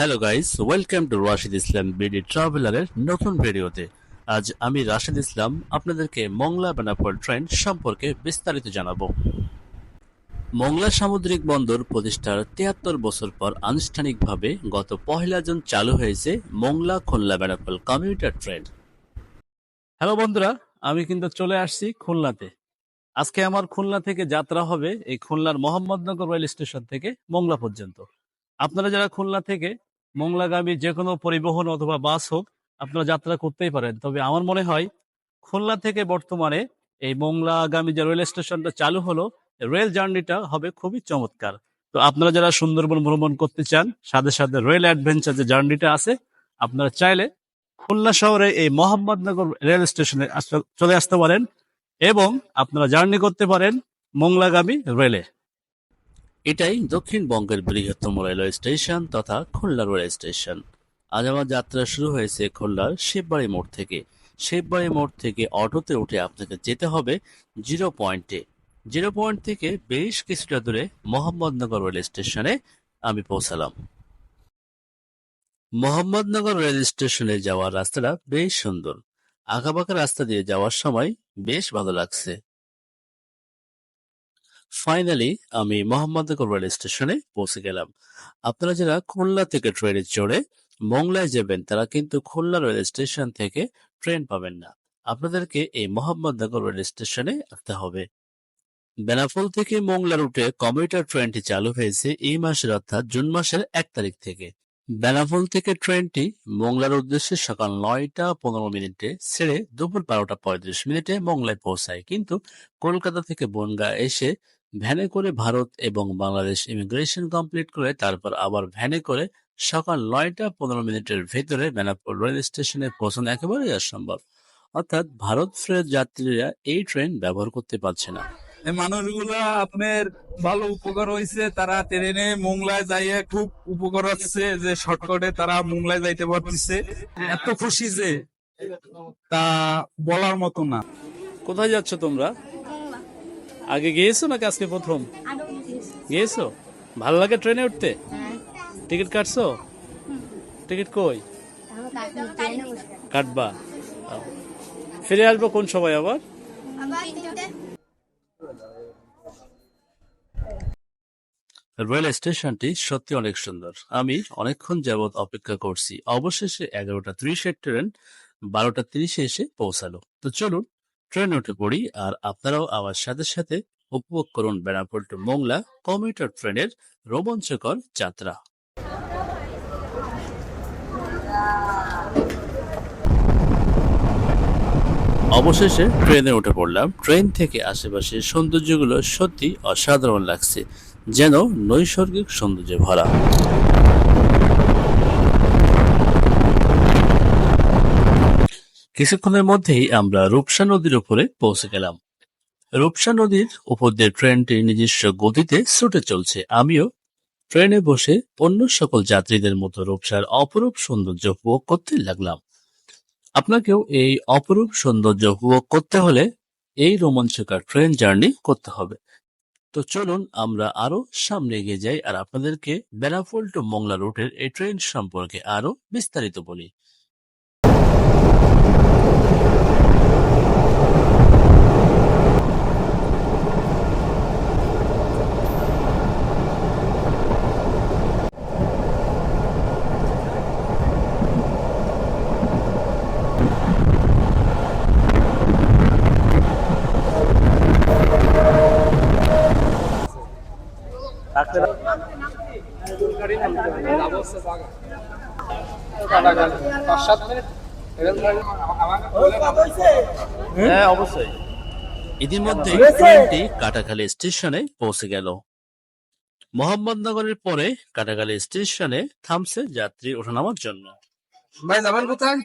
Hello guys welcome to Rashid Islam BD ট্রাভেলারের নতুন ভিডিওতে। আজ আমি রাশিদ ইসলাম আপনাদেরকে মংলা বেনাপোল ট্রেন সম্পর্কে বিস্তারিত জানাব। মংলা সামুদ্রিক বন্দর প্রতিষ্ঠার তিয়াত্তর বছর পর আনুষ্ঠানিকভাবে গত পহেলা জুন চালু হয়েছে Mongla Khulna Benapole commuter train. Hello বন্ধুরা, আমি কিন্তু চলে আসছি খুলনাতে। আজকে আমার খুলনা থেকে যাত্রা হবে এই খুলনার মোহাম্মদনগর রেল স্টেশন থেকে মংলা পর্যন্ত। আপনারা যারা খুলনা থেকে মংলাগামী যে কোনো পরিবহন অথবা বাস হোক, আপনারা যাত্রা করতেই পারেন। তবে আমার মনে হয়, খুলনা থেকে বর্তমানে এই মংলাগামী যে রেল স্টেশনটা চালু হলো, রেল জার্নিটা হবে খুবই চমৎকার। তো আপনারা যারা সুন্দরবন ভ্রমণ করতে চান, সাথে সাথে রেল অ্যাডভেঞ্চার যে জার্নিটা আছে, আপনারা চাইলে খুলনা শহরে এই মোহাম্মদনগর রেল স্টেশনে চলে আসতে পারেন এবং আপনারা জার্নি করতে পারেন মংলাগামী রেলে। এটাই দক্ষিণবঙ্গের বৃহত্তম রেলওয়ে স্টেশন তথা খুলনা রেল স্টেশন। আজ আমার যাত্রা শুরু হয়েছে খুলনার শিববাড়ি মোড় থেকে। শিববাড়ি মোড় থেকে অটোতে উঠে আপনাকে যেতে হবে জিরো পয়েন্টে। জিরো পয়েন্ট থেকে বেশ কিছুটা দূরে মোহাম্মদনগর রেল স্টেশনে আমি পৌঁছালাম। মোহাম্মদনগর রেল স্টেশনে যাওয়ার রাস্তাটা বেশ সুন্দর। আঁকাবাঁকা রাস্তা দিয়ে যাওয়ার সময় বেশ ভালো লাগছে। ফাইনালি আমি মোহাম্মদনগর রেল স্টেশনে পৌঁছে গেলাম। আপনারা যারা খুলনা থেকে ট্রেনে চড়ে মংলায় যাবেন, তারা কিন্তু খুলনা রেল স্টেশন থেকে ট্রেন পাবেন না। আপনাদেরকে এই মোহাম্মদনগর রেল স্টেশনে আসতে হবে। বেনাপোল থেকে মংলা রুটে কমিউটার ট্রেনটি চালু হয়েছে এই মাসের অর্থাৎ জুন মাসের এক তারিখ থেকে। বেনাপোল থেকে ট্রেনটি মংলার উদ্দেশ্যে সকাল নয়টা পনেরো মিনিটে ছেড়ে দুপুর বারোটা পঁয়ত্রিশ মিনিটে মংলায় পৌঁছায়। কিন্তু কলকাতা থেকে বনগা এসে ভ্যানে করে ভারত এবং বাংলাদেশ ইমিগ্রেশন কমপ্লিট করে তারপর আবার ভ্যানে করে সকাল নয়টা পনেরো মিনিটের ভেতরে বেনাপোল রেল স্টেশনে পৌঁছানো একেবারেই অসম্ভব। অর্থাৎ ভারত ফেরত যাত্রীরা এই ট্রেন ব্যবহার করতে পারছে না। মানুষগুলা আপনার ভালো উপকার হয়েছে তারা ট্রেনে মোংলায় যাইয়ে খুব উপকার হচ্ছে যে শর্টকাটে তারা মোংলায় যাইতে পারতেছে। এত খুশি যে তা বলার মতো না। কোথায় যাচ্ছ তোমরা? আগে গিয়েছো নাকি আজকে প্রথম? গিয়েছো? ভালো লাগে ট্রেনে উঠতে? টিকিট কাটছো? টিকিট কই? কাটবা। ফিরে আসব কোন সময় আবার? রেল স্টেশনটি সত্যি অনেক সুন্দর। আমি অনেকক্ষণ যাবৎ অপেক্ষা করছি। অবশেষে এগারোটা ত্রিশের ট্রেন বারোটা তিরিশে এসে পৌঁছালো। তো চলুন ট্রেন উঠে পড়ি, আর আপনারাও আমার সাথে সাথে উপভোগ করুন বেনাপোল টু মোংলা কমিউটার ট্রেনের রোমাঞ্চকর যাত্রা। অবশেষে ট্রেনে উঠে পড়লাম। ট্রেন থেকে আশেপাশের সৌন্দর্যগুলো সত্যি অসাধারণ লাগছে, যেন নৈসর্গিক সৌন্দর্যে ভরা। কিছুক্ষণের মধ্যেই আমরা রূপসা নদীর উপরে পৌঁছে গেলাম। রূপসা নদীর উপর দিয়ে ট্রেনটি নিজস্ব গতিতে ছুটে চলছে। আমিও ট্রেনে বসে অন্য সকল যাত্রীদের মতো রূপসার অপরূপ সৌন্দর্য উপভোগ করতে লাগলাম। আপনাকেও এই অপরূপ সৌন্দর্য উপভোগ করতে হলে এই রোমাঞ্চকর ট্রেন জার্নি করতে হবে। তো চলুন আমরা আরও সামনে এগিয়ে যাই আর আপনাদেরকে বেনাফোল টু মংলা রুটের এই ট্রেন সম্পর্কে আরও বিস্তারিত বলি। হ্যাঁ অবশ্যই। ইতিমধ্যে ট্রেনটি কাটাখালী স্টেশনে পৌঁছে গেল। মোহাম্মদনগরের পরে কাটাখালী স্টেশনে থামছে যাত্রী ওঠানামার জন্য। ভাই যাবেন কোথায়?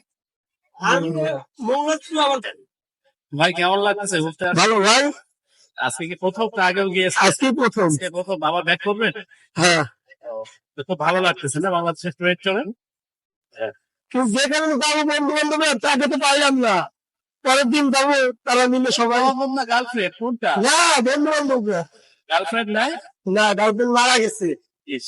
ভাই কেমন লাগতেছে? ভালো ভাই। আজকে কি প্রথম আগেও গিয়েছে আজকে প্রথম। প্রথম? আবার ব্যাক করবেন? হ্যাঁ। তো ভালো লাগতেছে না বাংলাদেশে ট্রেড চলেন। কিন্তু যেখানে যাব বন্ধু বান্ধবের তাকে তো পাইলাম না। পরের দিন যাব তারা মিলে সবাই না গার্লফ্রেন্ড কোনটা? না বন্ধু বান্ধব গার্লফ্রেন্ড নাই? না গার্লফ্রেন্ড মারা গেছে। ইস।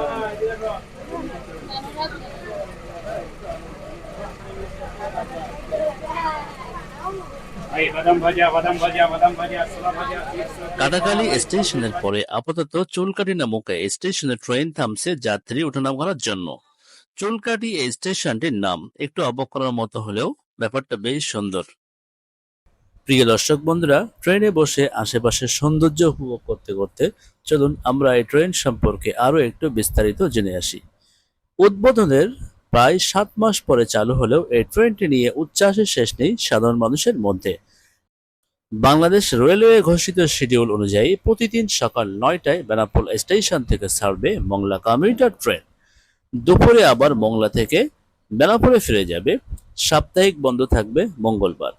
কাটাকালি স্টেশনের পরে আপাতত চুলকাটি নামক এই স্টেশনে ট্রেন থামছে যাত্রী ওঠানাম করার জন্য। চুলকাটি এই স্টেশনটির নাম একটু অবাক করার মতো হলেও ব্যাপারটা বেশ সুন্দর। প্রিয় দর্শক বন্ধুরা, ট্রেনে বসে আশেপাশের সৌন্দর্য উপভোগ করতে করতে চলুন আমরা এই ট্রেন সম্পর্কে আরও একটু বিস্তারিত জেনে আসি। উদ্বোধনের প্রায় সাত মাস পরে চালু হলেও এই ট্রেনটি নিয়ে উচ্ছ্বাসের শেষ নেই সাধারণ মানুষের মধ্যে। বাংলাদেশ রেলওয়ে ঘোষিত শিডিউল অনুযায়ী প্রতিদিন সকাল নয়টায় বেনাপোল স্টেশন থেকে ছাড়বে মংলা কমিউটার ট্রেন। দুপুরে আবার মংলা থেকে বেনাপোলে ফিরে যাবে। সাপ্তাহিক বন্ধ থাকবে মঙ্গলবার।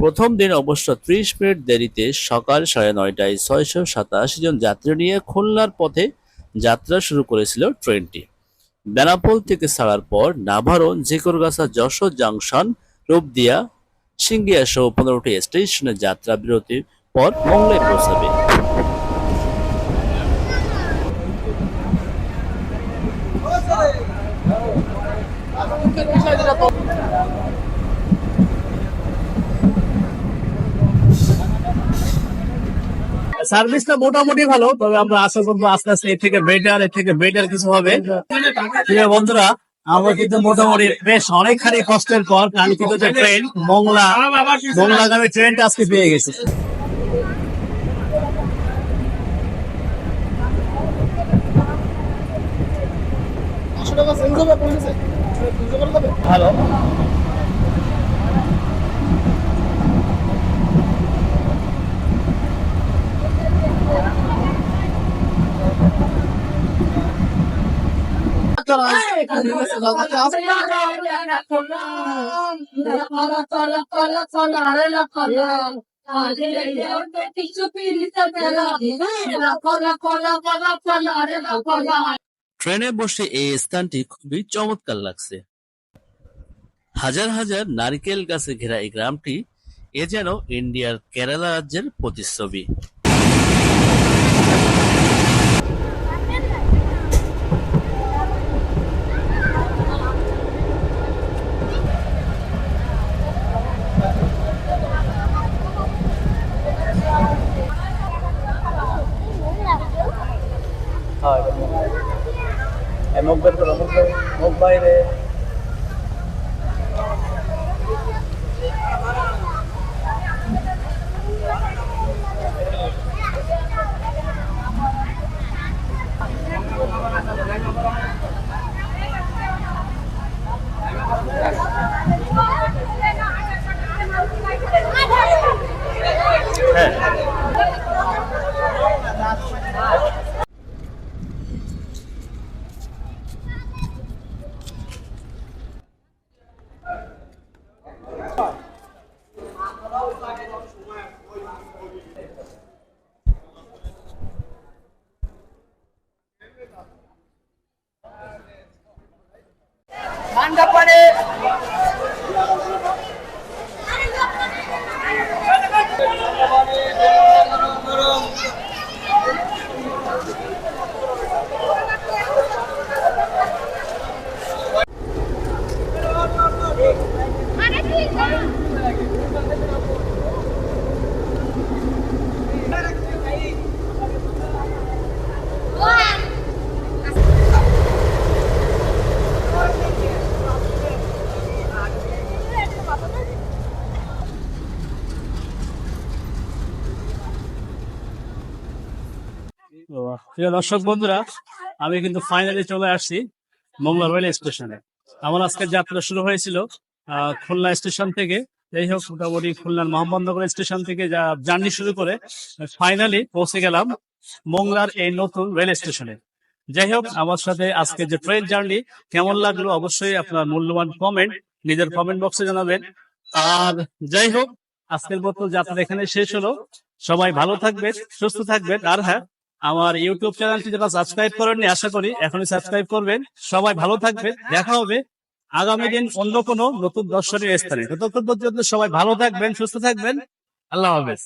প্রথম দিন অবশ্য ত্রিশ মিনিট দেরিতে সকাল সাড়ে নয়টায় ছয়শো সাতাশি জন যাত্রী নিয়ে খুলনার পথে যাত্রা শুরু করেছিল ট্রেনটি। বেনাপোল থেকে ছাড়ার পর নাভারণ জিকরগাছা যশোর জাংশন, রূপদিয়া সিঙ্গিয়া সহ পনেরোটি স্টেশনে যাত্রা বিরতির পর মংলায় পৌঁছাবে। সার্ভিসটা মোটামুটি ভালো, তবে আমরা আশা করব আস্তে আস্তে এর থেকে বেটার এর থেকে বেটার কিছু হবে। বন্ধুরা আমরা কিন্তু মোটামুটি বেশ অনেকখানি কষ্টের পর কাঙ্ক্ষিত যে ট্রেন মংলা মংলাগামী ট্রেনটা আজকে পেয়ে গেছে। হ্যালো। ট্রেনে বসে এই স্থানটি খুবই চমৎকার লাগছে। হাজার হাজার নারকেল গাছে ঘেরা এই গ্রামটি এ যেন ইন্ডিয়ার কেরালা রাজ্যের প্রতিচ্ছবি। মুখ বাইরে তো, প্রিয় দর্শক বন্ধুরা, আমি কিন্তু ফাইনালি চলে আসছি মংলা রেল স্টেশনে। আমার আজকের যাত্রা শুরু হয়েছিল খুলনা স্টেশন থেকে। যাই হোক, মোটামুটি খুলনার মোহাম্মদনগর স্টেশন থেকে যা জার্নি শুরু করে ফাইনালি পৌঁছে গেলাম মংলার এই নতুন রেল স্টেশনে। যাই হোক, আমার সাথে আজকে যে ট্রেন জার্নি কেমন লাগল অবশ্যই আপনার মূল্যবান কমেন্ট নিজের কমেন্ট বক্সে জানাবেন। আর যাই হোক, আজকের মতো যাত্রা এখানে শেষ হলো। সবাই ভালো থাকবেন, সুস্থ থাকবেন। আর হ্যাঁ আমার ইউটিউব চ্যানেলটি যারা সাবস্ক্রাইব করেননি, আশা করি এখনই সাবস্ক্রাইব করবেন। সবাই ভালো থাকবেন, দেখা হবে আগামী দিন অন্য কোনো নতুন দর্শনীয় স্থানে। ততক্ষণ পর্যন্ত সবাই ভালো থাকবেন, সুস্থ থাকবেন। আল্লাহ হাফেজ।